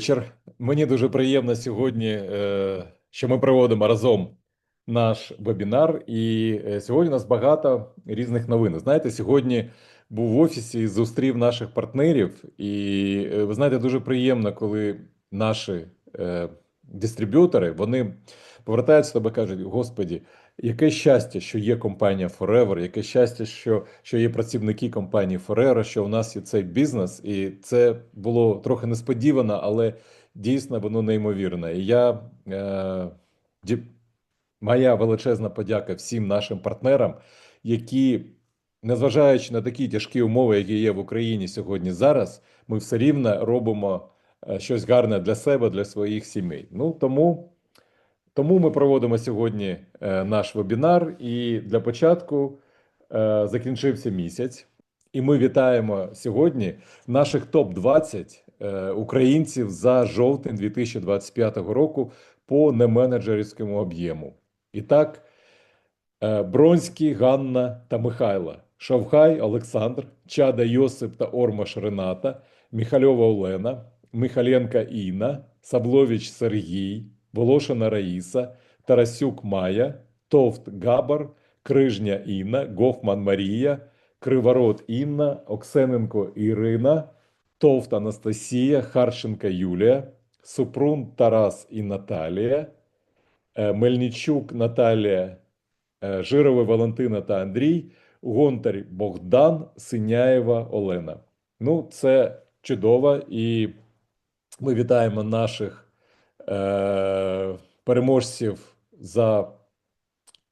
вечір. Мені дуже приємно сьогодні, е, що ми проводимо разом наш вебінар. І е, сьогодні у нас багато різних новин. Знаєте, сьогодні був в офісі і зустрів наших партнерів. І е, ви знаєте, дуже приємно, коли наші дистриб'ютори вони повертаються до тебе кажуть: Господі, яке щастя, що є компанія Forever, яке щастя, що, що є працівники компанії Forever, що у нас є цей бізнес, і це було трохи несподівано, але дійсно воно неймовірне. І я е, ді- моя величезна подяка всім нашим партнерам, які, незважаючи на такі тяжкі умови, які є в Україні сьогодні зараз, ми все рівно робимо е, щось гарне для себе, для своїх сімей. Ну тому. Тому ми проводимо сьогодні е, наш вебінар, і для початку е, закінчився місяць, і ми вітаємо сьогодні наших топ-20 е, українців за жовтень 2025 року по неменеджерському об'єму. І так, Бронський, Ганна та Михайла, Шавхай Олександр, Чада Йосип та Ормаш Рената, Міхальова Олена, Михаленка Інна, Саблович Сергій, Волошина Раїса, Тарасюк Майя, Товт Габар, Крижня Інна, Гофман Марія, Криворот Інна, Оксененко Ірина, Товт Анастасія, Харченка Юлія, Супрун Тарас і Наталія, е, Мельничук Наталія, е, Жирова Валентина та Андрій, Гонтар Богдан, Синяєва Олена. Ну, це чудово, і ми вітаємо наших е, переможців за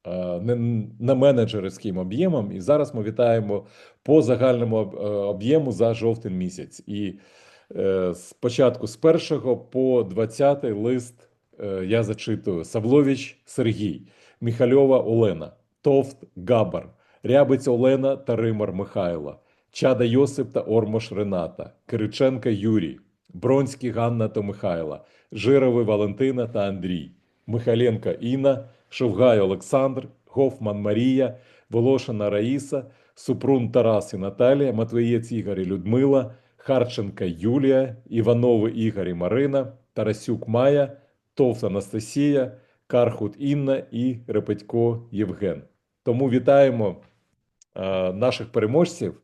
е, не менеджерським об'ємом. І зараз ми вітаємо по загальному е, об'єму за жовтень місяць. І е, спочатку з 1 по 20 лист е, я зачитую: Савлович Сергій, Міхальова Олена, Товт Габар, Рябець Олена та Римар Михайла, Чада Йосип та Ормош Рената, Кириченка Юрій, Бронський Ганна та Михайла, Жировий Валентина та Андрій, Михайленка Інна, Шовгай Олександр, Гофман Марія, Волошина Раїса, Супрун Тарас і Наталія, Матвієць Ігор і Людмила, Харченка Юлія, Іванови Ігор і Марина, Тарасюк Майя, Товт Анастасія, Кархут Інна і Репетько Євген. Тому вітаємо е, наших переможців.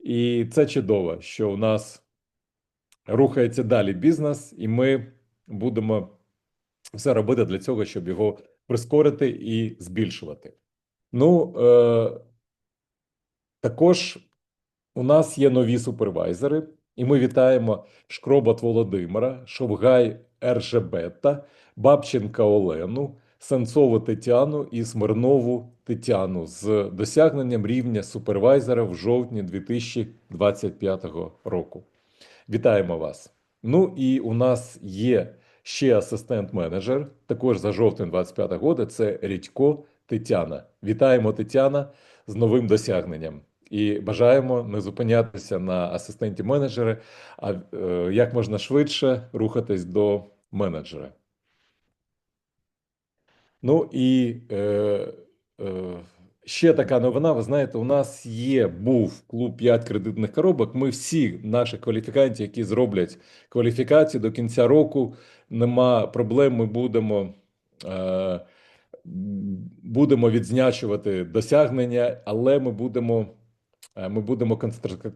І це чудово, що у нас рухається далі бізнес, і ми будемо все робити для цього, щоб його прискорити і збільшувати. Ну, е, також у нас є нові супервайзери, і ми вітаємо Шкробат Володимира, Шовгай Ержебета, Бабченка Олену, Сенцову Тетяну і Смирнову Тетяну з досягненням рівня супервайзера в жовтні 2025 року. Вітаємо вас. Ну і у нас є ще асистент-менеджер, також за жовтень 25 года. Це Рідько Тетяна. Вітаємо Тетяна з новим досягненням. І бажаємо не зупинятися на асистенті менеджера, а е, як можна швидше рухатись до менеджера. Ну і е, е, ще така новина. Ви знаєте, у нас є був клуб 5 кредитних коробок. Ми всі наші кваліфіканти, які зроблять кваліфікацію до кінця року, нема проблем. Ми будемо. Е, Будемо відзначувати досягнення, але ми будемо, е, ми будемо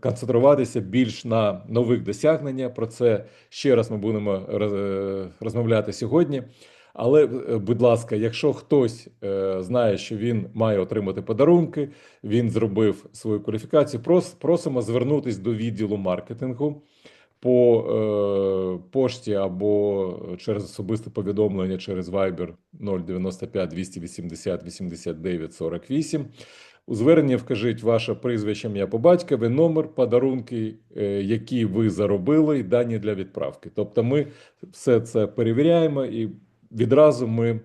концентруватися більш на нових досягненнях. Про це ще раз ми будемо е, розмовляти сьогодні. Але, е, будь ласка, якщо хтось е, знає, що він має отримати подарунки, він зробив свою кваліфікацію, прос, просимо звернутись до відділу маркетингу по е, пошті або через особисте повідомлення через Viber 095 280 89 48. У зверненні вкажіть ваше прізвище, ім'я по батькові, номер, подарунки, е, які ви заробили, і дані для відправки. Тобто ми все це перевіряємо і відразу ми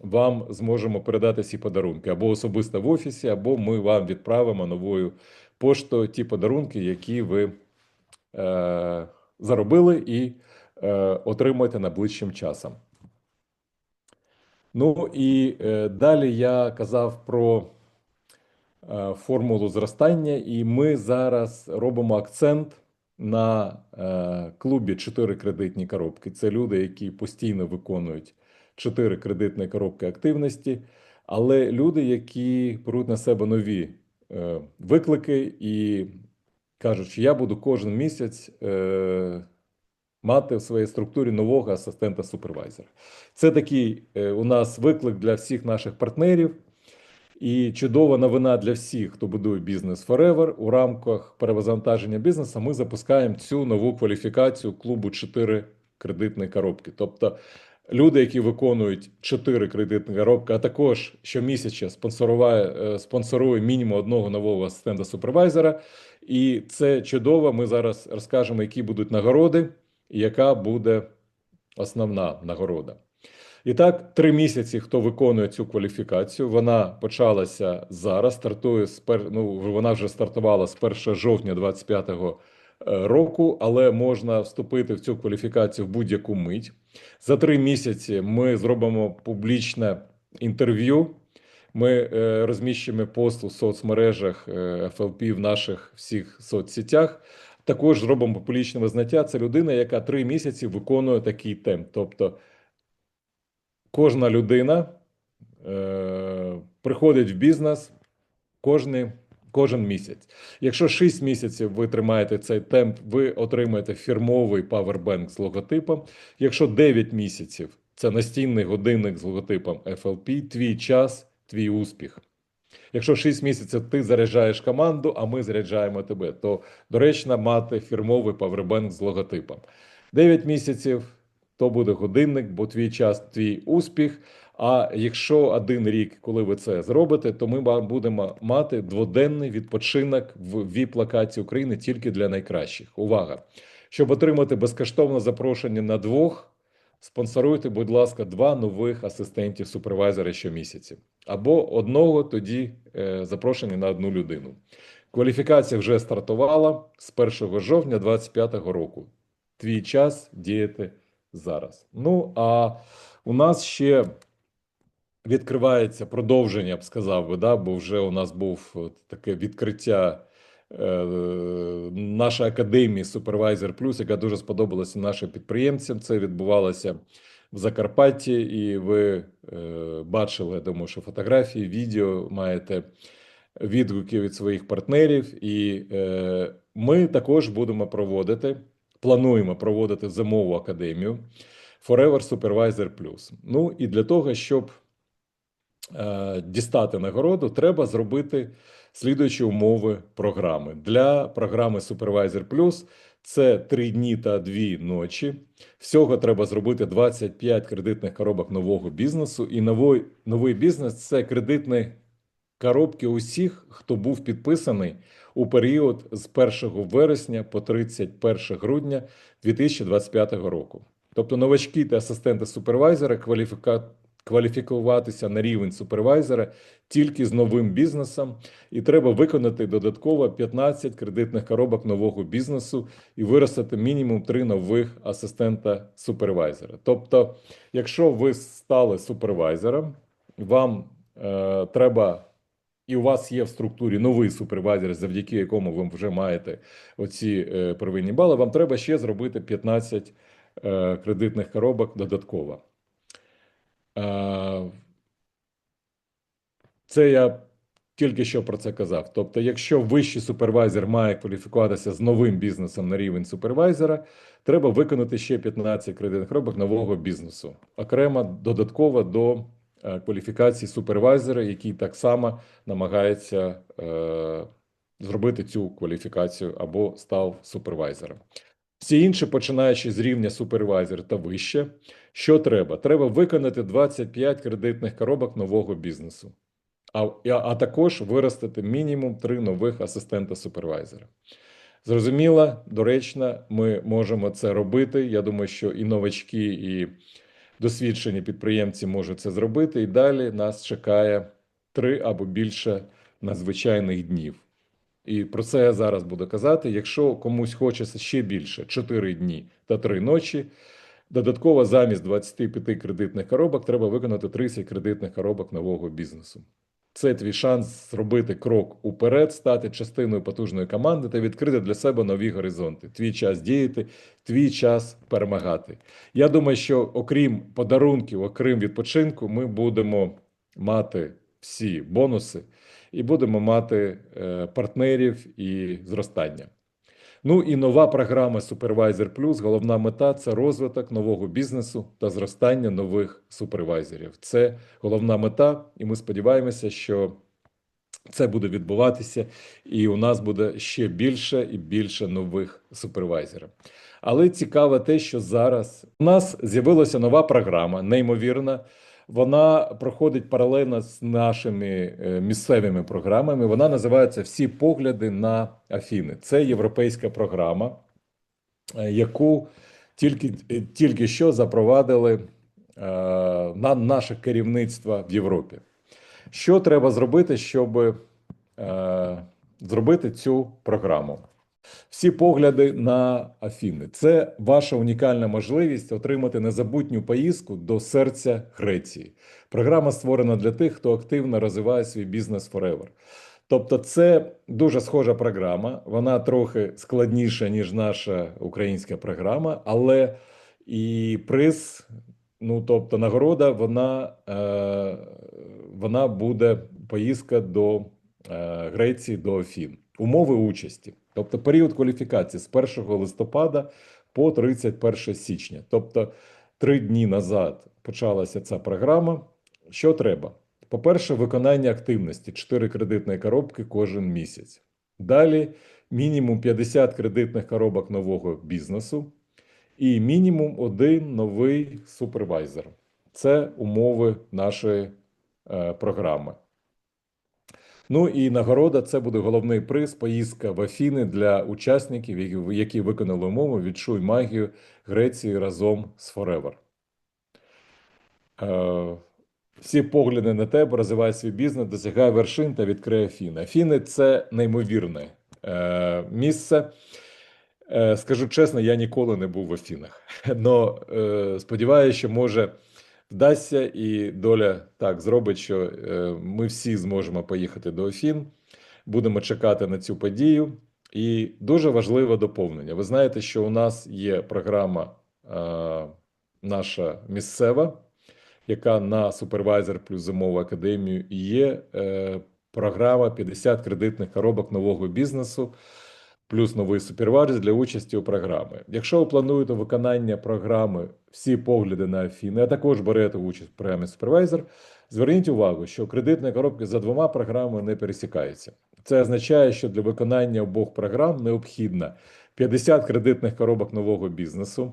вам зможемо передати ці подарунки або особисто в офісі, або ми вам відправимо новою поштою ті подарунки, які ви е, заробили і е, отримаєте найближчим часом. Ну і е, далі я казав про е, формулу зростання, і ми зараз робимо акцент на е, клубі 4 кредитні коробки. Це люди, які постійно виконують 4 кредитні коробки активності, але люди, які беруть на себе нові е, виклики і кажуть, що я буду кожен місяць е, мати в своїй структурі нового асистента супервайзера. Це такий е, у нас виклик для всіх наших партнерів. І чудова новина для всіх, хто будує бізнес Forever. У рамках перевантаження бізнесу ми запускаємо цю нову кваліфікацію клубу 4 кредитні коробки. Тобто люди, які виконують 4 кредитні коробки, а також щомісяця спонсорує, е, спонсорує мінімум одного нового асистента супервайзера. І це чудово. Ми зараз розкажемо, які будуть нагороди і яка буде основна нагорода. І так, три місяці, хто виконує цю кваліфікацію, вона почалася зараз. Стартує з пер... ну, вона вже стартувала з 1 жовтня 2025 року, але можна вступити в цю кваліфікацію в будь-яку мить. За три місяці ми зробимо публічне інтерв'ю. Ми е, розміщуємо пост у соцмережах е, FLP в наших всіх соцсетях. Також зробимо публічне визнаття. Це людина, яка три місяці виконує такий темп. Тобто кожна людина е, приходить в бізнес кожний, кожен місяць. Якщо 6 місяців ви тримаєте цей темп, ви отримаєте фірмовий павербенк з логотипом. Якщо 9 місяців це настінний годинник з логотипом FLP, твій час, твій успіх. Якщо 6 місяців ти заряджаєш команду, а ми заряджаємо тебе, то доречно мати фірмовий павербенк з логотипом. 9 місяців то буде годинник, бо твій час, твій успіх. А якщо один рік, коли ви це зробите, то ми будемо мати дводенний відпочинок в віп-локації України тільки для найкращих. Увага! Щоб отримати безкоштовне запрошення на двох, спонсоруйте, будь ласка, два нових асистентів супервайзера щомісяці. Або одного тоді е, запрошення на одну людину. Кваліфікація вже стартувала з 1 жовтня 2025 року. Твій час діяти зараз. Ну, а у нас ще відкривається продовження, я б сказав би, да, бо вже у нас був таке відкриття е, нашої академії Supervisor Plus, яка дуже сподобалася нашим підприємцям. Це відбувалося в Закарпатті, і ви е, бачили, я думаю, що фотографії, відео маєте відгуки від своїх партнерів, і е, ми також будемо проводити плануємо проводити зимову академію Forever Supervisor Plus. Ну і для того, щоб е, дістати нагороду, треба зробити слідуючі умови програми. Для програми Supervisor Plus це 3 дні та 2 ночі. Всього треба зробити 25 кредитних коробок нового бізнесу. І новий, новий бізнес це кредитні коробки усіх, хто був підписаний у період з 1 вересня по 31 грудня 2025 року. Тобто новачки та асистенти супервайзера кваліфіка... кваліфікуватися на рівень супервайзера тільки з новим бізнесом, і треба виконати додатково 15 кредитних коробок нового бізнесу і виростити мінімум 3 нових асистента супервайзера. Тобто, якщо ви стали супервайзером, вам е, треба і у вас є в структурі новий супервайзер, завдяки якому ви вже маєте оці е, первинні бали, вам треба ще зробити 15 е, кредитних коробок додатково. Е, це я тільки що про це казав. Тобто, якщо вищий супервайзер має кваліфікуватися з новим бізнесом на рівень супервайзера, треба виконати ще 15 кредитних коробок нового бізнесу, окремо додатково до. Е, кваліфікації супервайзера, який так само намагається е, зробити цю кваліфікацію або став супервайзером. Всі інші, починаючи з рівня супервайзер та вище, що треба? Треба виконати 25 кредитних коробок нового бізнесу, а а також виростити мінімум 3 нових асистента супервайзера. Зрозуміло, доречно, ми можемо це робити. Я думаю, що і новачки, і досвідчені підприємці можуть це зробити, і далі нас чекає три або більше надзвичайних днів. І про це я зараз буду казати. Якщо комусь хочеться ще більше 4 дні та 3 ночі, додатково замість 25 кредитних коробок треба виконати 30 кредитних коробок нового бізнесу. Це твій шанс зробити крок уперед, стати частиною потужної команди та відкрити для себе нові горизонти. Твій час діяти, твій час перемагати. Я думаю, що окрім подарунків, окрім відпочинку, ми будемо мати всі бонуси і будемо мати е, партнерів і зростання. Ну і нова програма Supervisor Plus. Головна мета це розвиток нового бізнесу та зростання нових супервайзерів. Це головна мета, і ми сподіваємося, що це буде відбуватися, і у нас буде ще більше і більше нових супервайзерів. Але цікаве те, що зараз у нас з'явилася нова програма, неймовірна. Вона проходить паралельно з нашими е, місцевими програмами. Вона називається Всі погляди на Афіни. Це європейська програма, е, яку тільки, е, тільки що запровадили на наше керівництво в Європі. Що треба зробити, щоб зробити цю програму? Всі погляди на Афіни. Це ваша унікальна можливість отримати незабутню поїздку до серця Греції. Програма створена для тих, хто активно розвиває свій бізнес forever. Тобто, це дуже схожа програма. Вона трохи складніша, ніж наша українська програма, але і приз, ну тобто нагорода, вона, е, вона буде поїздка до е, Греції, до Афін. Умови участі. Тобто період кваліфікації з 1 листопада по 31 січня. Тобто три дні назад почалася ця програма. Що треба? По-перше, виконання активності 4 кредитні коробки кожен місяць. Далі мінімум 50 кредитних коробок нового бізнесу і мінімум один новий супервайзер. Це умови нашої е, програми. Ну і нагорода це буде головний приз, поїздка в Афіни для учасників, які, виконали умови «Відчуй магію Греції разом з. Е, всі погляди на тебе, розвивай свій бізнес, досягай вершин та відкрий Афіни. Афіни це неймовірне е, місце. Е, скажу чесно, я ніколи не був в Афінах. Но е, сподіваюся, що може вдасться, і доля так зробить, що е, ми всі зможемо поїхати до Афін. Будемо чекати на цю подію. І дуже важливе доповнення. Ви знаєте, що у нас є програма е, наша місцева, яка на супервайзер плюс зимову академію і є е, програма 50 кредитних коробок нового бізнесу плюс новий супервайзер для участі у програмі. Якщо ви плануєте виконання програми всі погляди на Афіни, а також берете участь в програмі супервайзер, зверніть увагу, що кредитні коробки за двома програмами не пересікаються. Це означає, що для виконання обох програм необхідно 50 кредитних коробок нового бізнесу.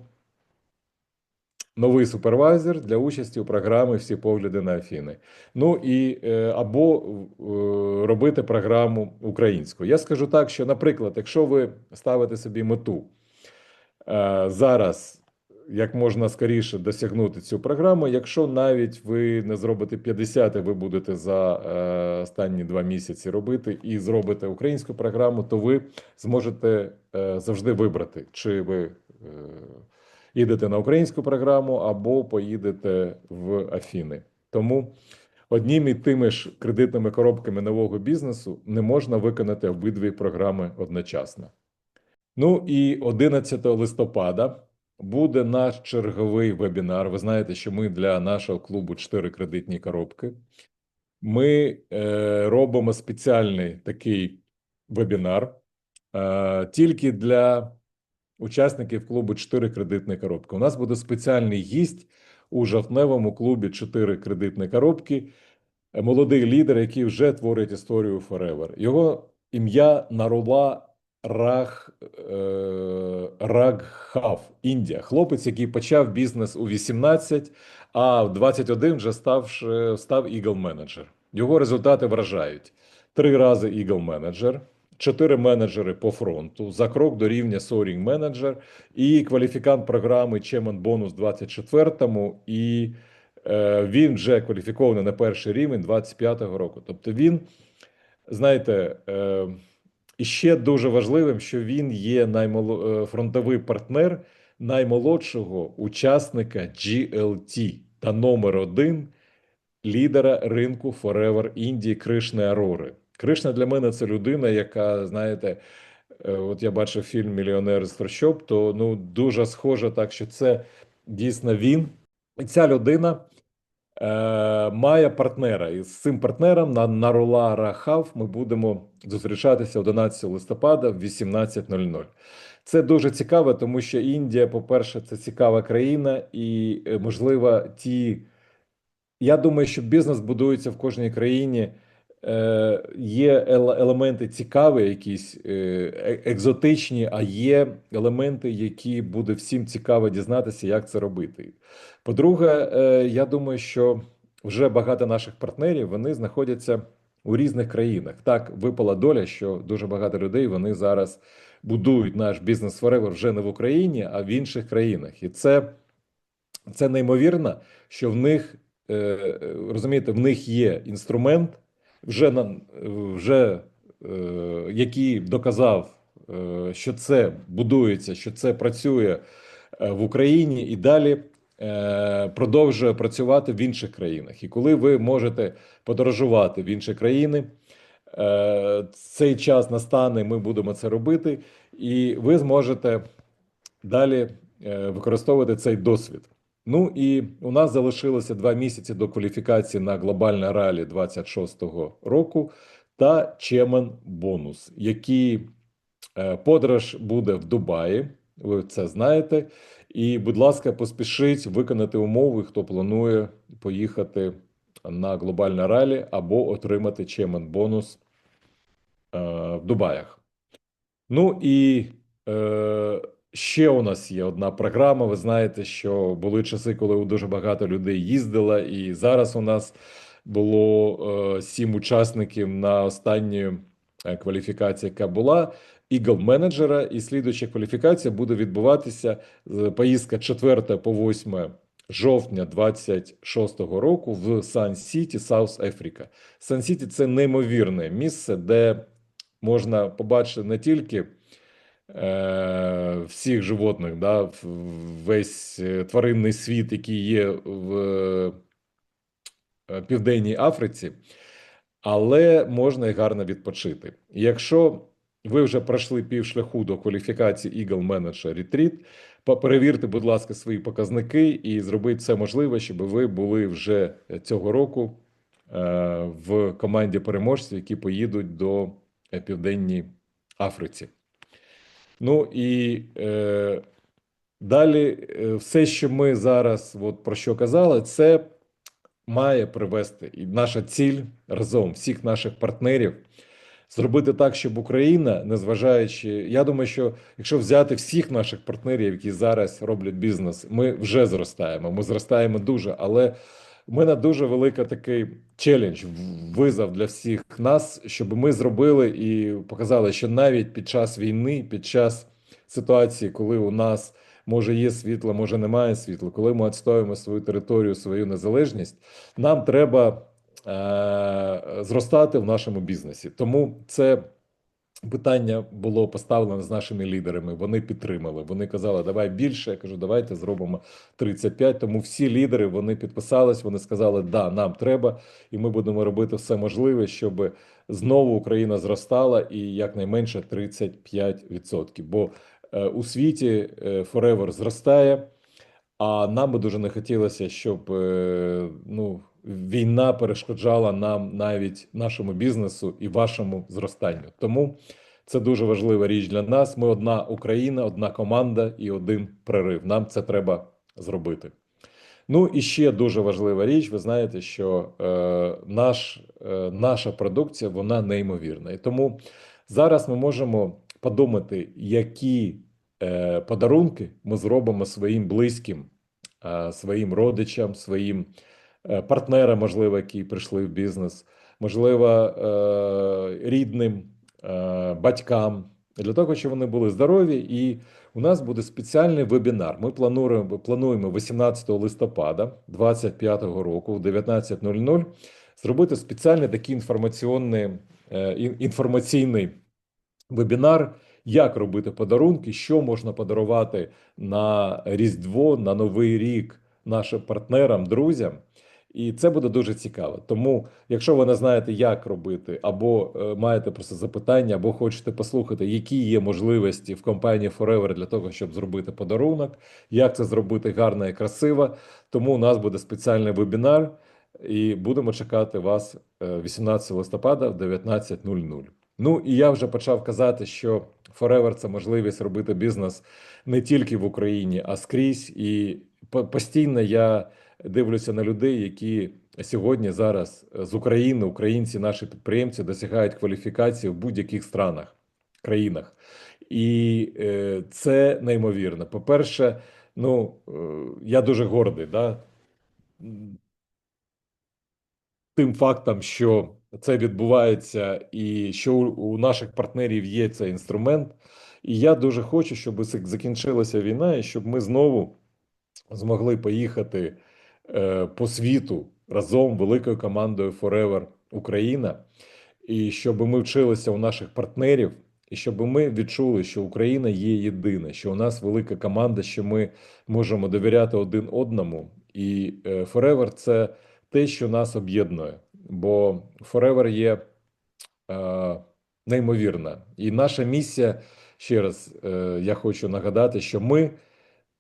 Новий супервайзер для участі у програмі всі погляди на Афіни. Ну і е, або е, робити програму українською. Я скажу так, що, наприклад, якщо ви ставите собі мету е, зараз як можна скоріше досягнути цю програму, якщо навіть ви не зробите 50, ви будете за останні два місяці робити і зробите українську програму, то ви зможете завжди вибрати, чи ви їдете на українську програму або поїдете в Афіни. Тому одніми і тими ж кредитними коробками нового бізнесу не можна виконати обидві програми одночасно. Ну і 11 листопада буде наш черговий вебінар. Ви знаєте, що ми для нашого клубу 4 кредитні коробки. Ми е, робимо спеціальний такий вебінар е, тільки для учасників клубу 4 кредитні коробки. У нас буде спеціальний гість у жовтневому клубі 4 кредитні коробки. Молодий лідер, який вже творить історію Forever. Його ім'я Нарула Рах, е, Рагхав, Індія. Хлопець, який почав бізнес у 18, а в 21 вже став, став Eagle менеджер. Його результати вражають: три рази Eagle менеджер чотири менеджери по фронту за крок до рівня Soaring менеджер і кваліфікант програми Чемон Бонус 24-му, і е, він вже кваліфікований на перший рівень 25-го року. Тобто він, знаєте, е, ще дуже важливим, що він є наймоло... Е, фронтовий партнер наймолодшого учасника GLT та номер один лідера ринку Forever Індії Кришни Арори. Кришна для мене це людина, яка, знаєте, е, от я бачив фільм Мільйонер з трущоб, то ну дуже схоже так, що це дійсно він. І ця людина е, має партнера. І з цим партнером на Нарула Рахав ми будемо зустрічатися 11 листопада в 18.00. Це дуже цікаво, тому що Індія, по-перше, це цікава країна, і, е, можливо, ті. Я думаю, що бізнес будується в кожній країні. Е, Є елементи цікаві, якісь е, е- екзотичні, а є елементи, які буде всім цікаво дізнатися, як це робити. По-друге, я думаю, що вже багато наших партнерів вони знаходяться у різних країнах. Так випала доля, що дуже багато людей вони зараз будують наш бізнес Forever вже не в Україні, а в інших країнах. І це, це неймовірно, що в них розумієте, в них є інструмент, вже на вже е, який доказав, е, що це будується, що це працює е, в Україні і далі. Продовжує працювати в інших країнах, і коли ви можете подорожувати в інші країни, цей час настане, ми будемо це робити, і ви зможете далі використовувати цей досвід. Ну і у нас залишилося два місяці до кваліфікації на глобальне ралі 26-го року та Чемен бонус, який е, подорож буде в Дубаї. Ви це знаєте. І, будь ласка, поспішіть виконати умови, хто планує поїхати на глобальне ралі або отримати Чемен бонус е, в Дубаях. Ну і е, ще у нас є одна програма. Ви знаєте, що були часи, коли дуже багато людей їздило, і зараз у нас було е, сім учасників на останній е, кваліфікації, яка була. Eagle менеджера, і слідуюча кваліфікація буде відбуватися поїздка 4 по 8 жовтня 26-го року в Сан Сіті, Саус Африка. Сан Сіті це неймовірне місце, де можна побачити не тільки е, всіх животних, да, весь е, тваринний світ, який є в е, Південній Африці, але можна і гарно відпочити. Якщо ви вже пройшли півшляху до кваліфікації Eagle Manager Retreat, перевірте, будь ласка, свої показники і зробіть все можливе, щоб ви були вже цього року в команді переможців, які поїдуть до Південній Африці. Ну і е, далі, е, все, що ми зараз, от про що казали, це має привести і наша ціль разом всіх наших партнерів зробити так, щоб Україна, незважаючи, я думаю, що якщо взяти всіх наших партнерів, які зараз роблять бізнес, ми вже зростаємо. Ми зростаємо дуже, але в мене дуже велика такий челендж, визов для всіх нас, щоб ми зробили і показали, що навіть під час війни, під час ситуації, коли у нас може є світло, може немає світла, коли ми відстоюємо свою територію, свою незалежність, нам треба е, зростати в нашому бізнесі. Тому це питання було поставлено з нашими лідерами. Вони підтримали. Вони казали, давай більше. Я кажу, давайте зробимо 35. Тому всі лідери вони підписались. Вони сказали, да, нам треба, і ми будемо робити все можливе, щоб знову Україна зростала і якнайменше 35%. Бо е, у світі Forever зростає. А нам би дуже не хотілося, щоб е, ну, війна перешкоджала нам навіть нашому бізнесу і вашому зростанню. Тому це дуже важлива річ для нас. Ми одна Україна, одна команда і один прорив. Нам це треба зробити. Ну і ще дуже важлива річ. Ви знаєте, що е, наш, е, наша продукція вона неймовірна. І тому зараз ми можемо подумати, які е, подарунки ми зробимо своїм близьким, е, своїм родичам, своїм е, партнерам, можливо, які прийшли в бізнес, можливо, е, рідним, е, батькам, для того, щоб вони були здорові. І у нас буде спеціальний вебінар. Ми плануємо, плануємо 18 листопада 2025 року в 19.00 зробити спеціальний такий інформаційний, інформаційний вебінар, як робити подарунки, що можна подарувати на Різдво, на Новий рік нашим партнерам, друзям. І це буде дуже цікаво. Тому, якщо ви не знаєте, як робити, або е, маєте просто запитання, або хочете послухати, які є можливості в компанії Forever для того, щоб зробити подарунок, як це зробити гарно і красиво. Тому у нас буде спеціальний вебінар, і будемо чекати вас е, 18 листопада в 19.00. Ну і я вже почав казати, що Forever – це можливість робити бізнес не тільки в Україні, а скрізь. І по- постійно я дивлюся на людей, які сьогодні зараз з України, українці, наші підприємці досягають кваліфікації в будь-яких странах, країнах. І е, це неймовірно. По-перше, ну е, я дуже гордий, да? тим фактом, що це відбувається, і що у, наших партнерів є цей інструмент. І я дуже хочу, щоб зак- закінчилася війна, і щоб ми знову змогли поїхати е, по світу разом великою командою Forever Україна, і щоб ми вчилися у наших партнерів, і щоб ми відчули, що Україна є єдина, що у нас велика команда, що ми можемо довіряти один одному. І е, Forever – це те, що нас об'єднує, бо Forever є е, неймовірна. І наша місія, ще раз е, я хочу нагадати, що ми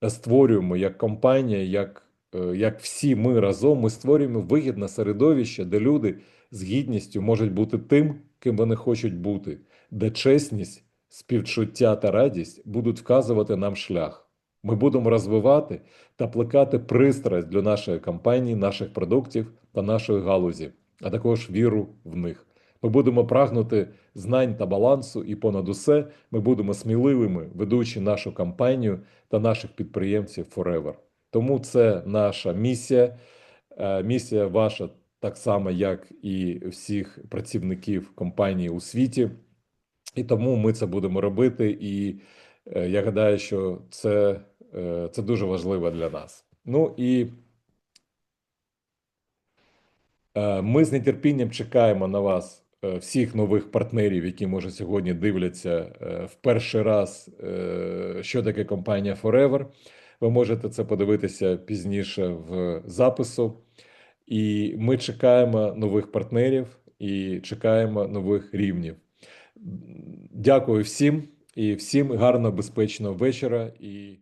створюємо як компанія, як, е, як всі ми разом, ми створюємо вигідне середовище, де люди з гідністю можуть бути тим, ким вони хочуть бути, де чесність, співчуття та радість будуть вказувати нам шлях. Ми будемо розвивати та плекати пристрасть для нашої компанії, наших продуктів та нашої галузі, а також віру в них. Ми будемо прагнути знань та балансу, і понад усе ми будемо сміливими, ведучи нашу компанію та наших підприємців Forever. Тому це наша місія. Е, Місія ваша так само, як і всіх працівників компанії у світі. І тому ми це будемо робити. І е, я гадаю, що це, е, це дуже важливо для нас. Ну і Ми з нетерпінням чекаємо на вас, всіх нових партнерів, які може сьогодні дивляться в перший раз, що таке компанія Forever. Ви можете це подивитися пізніше в запису. І ми чекаємо нових партнерів і чекаємо нових рівнів. Дякую всім і всім гарного, безпечного вечора. І